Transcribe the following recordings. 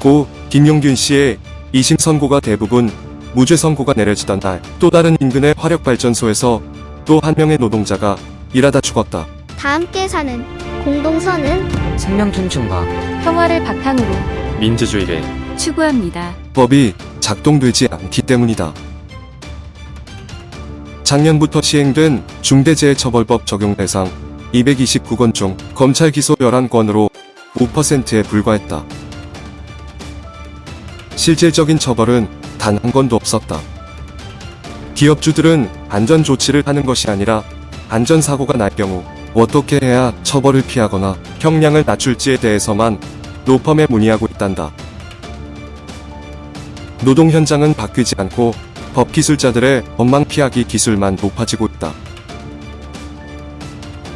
고 김용균 씨의 2심 선고가 대부분 무죄 선고가 내려지던 날 또 다른 인근의 화력발전소에서 또 한 명의 노동자가 일하다 죽었다. 다 함께 사는 공동선은 생명 존중과 평화를 바탕으로 민주주의를 추구합니다. 법이 작동되지 않기 때문이다. 작년부터 시행된 중대재해처벌법 적용 대상 229건 중 검찰 기소 11건으로 5%에 불과했다. 실질적인 처벌은 단 한 건도 없었다. 기업주들은 안전 조치를 하는 것이 아니라 안전사고가 날 경우 어떻게 해야 처벌을 피하거나 형량을 낮출지에 대해서만 로펌에 문의하고 있단다. 노동 현장은 바뀌지 않고 법 기술자들의 원망 피하기 기술만 높아지고 있다.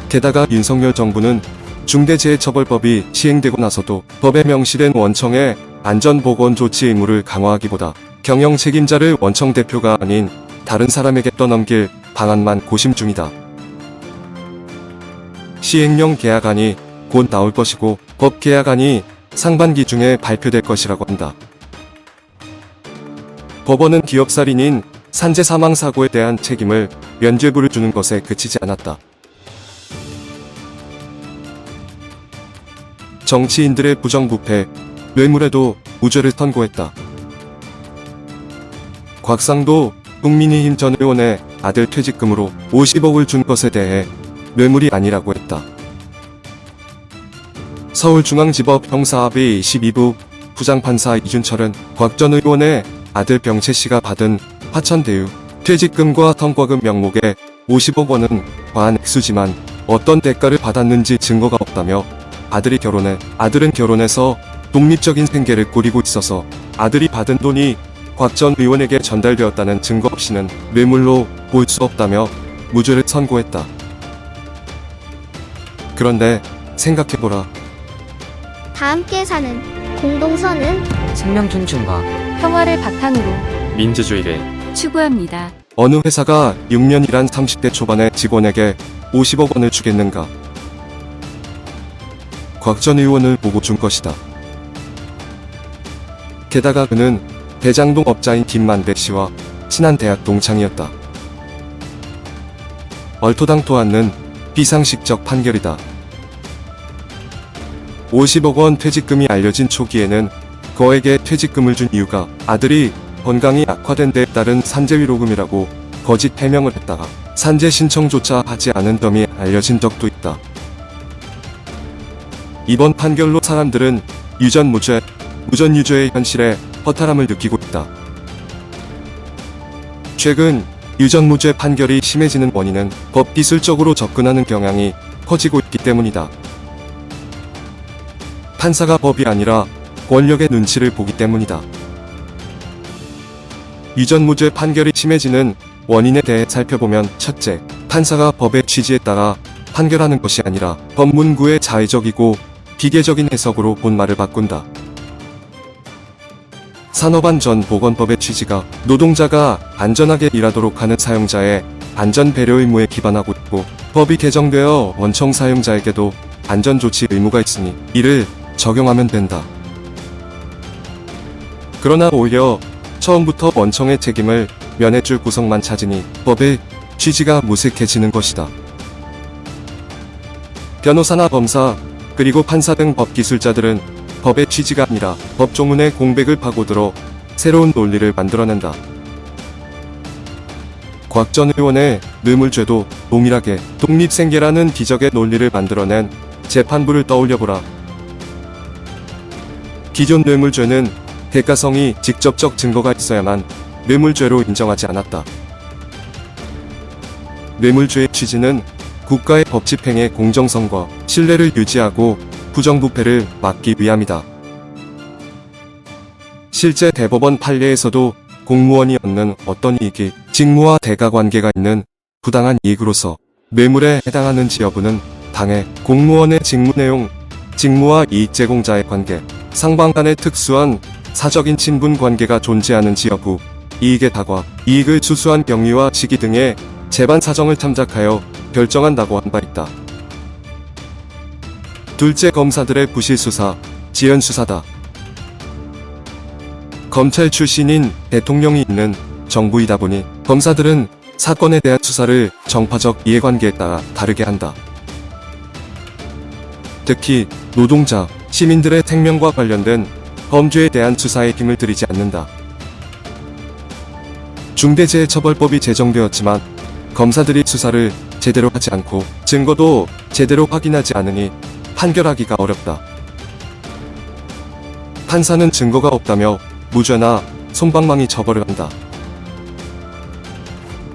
게다가 윤석열 정부는 중대재해처벌법이 시행되고 나서도 법에 명시된 원청의 안전보건 조치 의무를 강화하기보다 경영 책임자를 원청 대표가 아닌 다른 사람에게 떠넘길 방안만 고심 중이다. 시행령 계약안이 곧 나올 것이고 법 계약안이 상반기 중에 발표될 것이라고 한다. 법원은 기업살인인 산재 사망 사고에 대한 책임을 면죄부를 주는 것에 그치지 않았다. 정치인들의 부정부패, 뇌물에도 무죄를 선고했다. 곽상도 국민의힘 전 의원의 아들 퇴직금으로 50억을 준 것에 대해 뇌물이 아니라고 했다. 서울중앙지법 형사합의 12부 부장판사 이준철은 곽 전 의원의 아들 병채 씨가 받은 화천대유 퇴직금과 성과금 명목에 50억 원은 과한 액수지만 어떤 대가를 받았는지 증거가 없다며 아들이 결혼해 아들은 결혼해서 독립적인 생계를 꾸리고 있어서 아들이 받은 돈이 곽 전 의원에게 전달되었다는 증거 없이는 뇌물로 볼 수 없다며 무죄를 선고했다. 그런데 생각해보라. 다 함께 사는 공동선은 생명 존중과 평화를 바탕으로 민주주의를 추구합니다. 어느 회사가 6년 일한 30대 초반의 직원에게 50억 원을 주겠는가? 곽 전 의원을 보고 준 것이다. 게다가 그는 대장동 업자인 김만배 씨와 친한 대학 동창이었다. 얼토당토 않는 비상식적 판결이다. 50억 원 퇴직금이 알려진 초기에는 거에게 퇴직금을 준 이유가 아들이 건강이 악화된 데에 따른 산재위로금이라고 거짓 해명을 했다가 산재 신청조차 하지 않은 점이 알려진 적도 있다. 이번 판결로 사람들은 유전 무죄, 무전유죄의 현실에 허탈함을 느끼고 있다. 최근 유전 무죄 판결이 심해지는 원인은 법 기술적으로 접근하는 경향이 커지고 있기 때문이다. 판사가 법이 아니라 권력의 눈치를 보기 때문이다. 유전 무죄 판결이 심해지는 원인에 대해 살펴보면 첫째, 판사가 법의 취지에 따라 판결하는 것이 아니라 법문구의 자의적이고 비계적인 해석으로 본말을 바꾼다. 산업안 전 보건법의 취지가 노동자가 안전하게 일하도록 하는 사용자의 안전 배려 의무에 기반하고 있고 법이 개정되어 원청 사용자에게도 안전 조치 의무가 있으니 이를 적용하면 된다. 그러나 오히려 처음부터 원청의 책임을 면해줄 구성만 찾으니 법의 취지가 무색해지는 것이다. 변호사나 검사, 그리고 판사 등 법기술자들은 법의 취지가 아니라 법조문의 공백을 파고들어 새로운 논리를 만들어낸다. 곽 전 의원의 뇌물죄도 동일하게 독립생계라는 기적의 논리를 만들어낸 재판부를 떠올려보라. 기존 뇌물죄는 대가성이 직접적 증거가 있어야만 뇌물죄로 인정하지 않았다. 뇌물죄의 취지는 국가의 법 집행의 공정성과 신뢰를 유지하고 부정부패를 막기 위함이다. 실제 대법원 판례에서도 공무원이 얻는 어떤 이익이 직무와 대가 관계가 있는 부당한 이익으로서 뇌물에 해당하는지 여부는 당해 공무원의 직무 내용, 직무와 이익 제공자의 관계, 상방 간의 특수한 사적인 친분 관계가 존재하는지 여부, 이익의 다과, 이익을 추수한 경위와 시기 등의 재반 사정을 참작하여 결정한다고 한 바 있다. 둘째 검사들의 부실 수사, 지연 수사다. 검찰 출신인 대통령이 있는 정부이다 보니 검사들은 사건에 대한 수사를 정파적 이해관계에 따라 다르게 한다. 특히 노동자, 시민들의 생명과 관련된 범죄에 대한 수사에 힘을 들이지 않는다. 중대재해처벌법이 제정되었지만 검사들이 수사를 제대로 하지 않고 증거도 제대로 확인하지 않으니 판결하기가 어렵다. 판사는 증거가 없다며 무죄나 손방망이 처벌을 한다.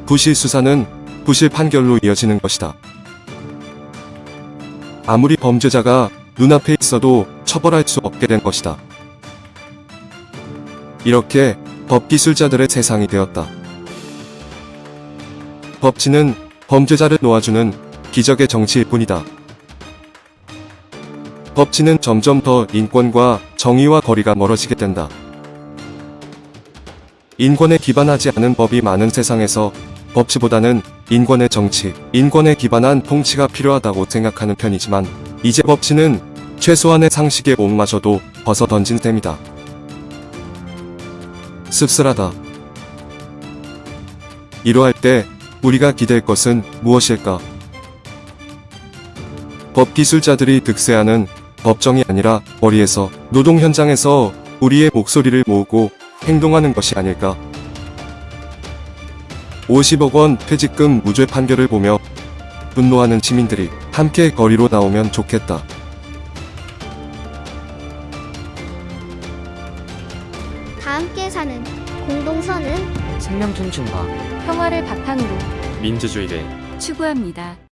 부실 수사는 부실 판결로 이어지는 것이다. 아무리 범죄자가 눈앞에 있어도 처벌할 수 없게 된 것이다. 이렇게 법기술자들의 세상이 되었다. 법치는 범죄자를 놓아주는 기적의 정치일 뿐이다. 법치는 점점 더 인권과 정의와 거리가 멀어지게 된다. 인권에 기반하지 않은 법이 많은 세상에서 법치보다는 인권의 정치, 인권에 기반한 통치가 필요하다고 생각하는 편이지만 이제 법치는 최소한의 상식의 옥마저도 벗어 던진 셈이다. 씁쓸하다. 이러할 때 우리가 기댈 것은 무엇일까? 법 기술자들이 득세하는 법정이 아니라 머리에서 노동 현장에서 우리의 목소리를 모으고 행동하는 것이 아닐까? 50억 원 퇴직금 무죄 판결을 보며 분노하는 시민들이 함께 거리로 나오면 좋겠다. 다 함께 사는 공동선은 생명 존중과 평화를 바탕으로 민주주의를 추구합니다.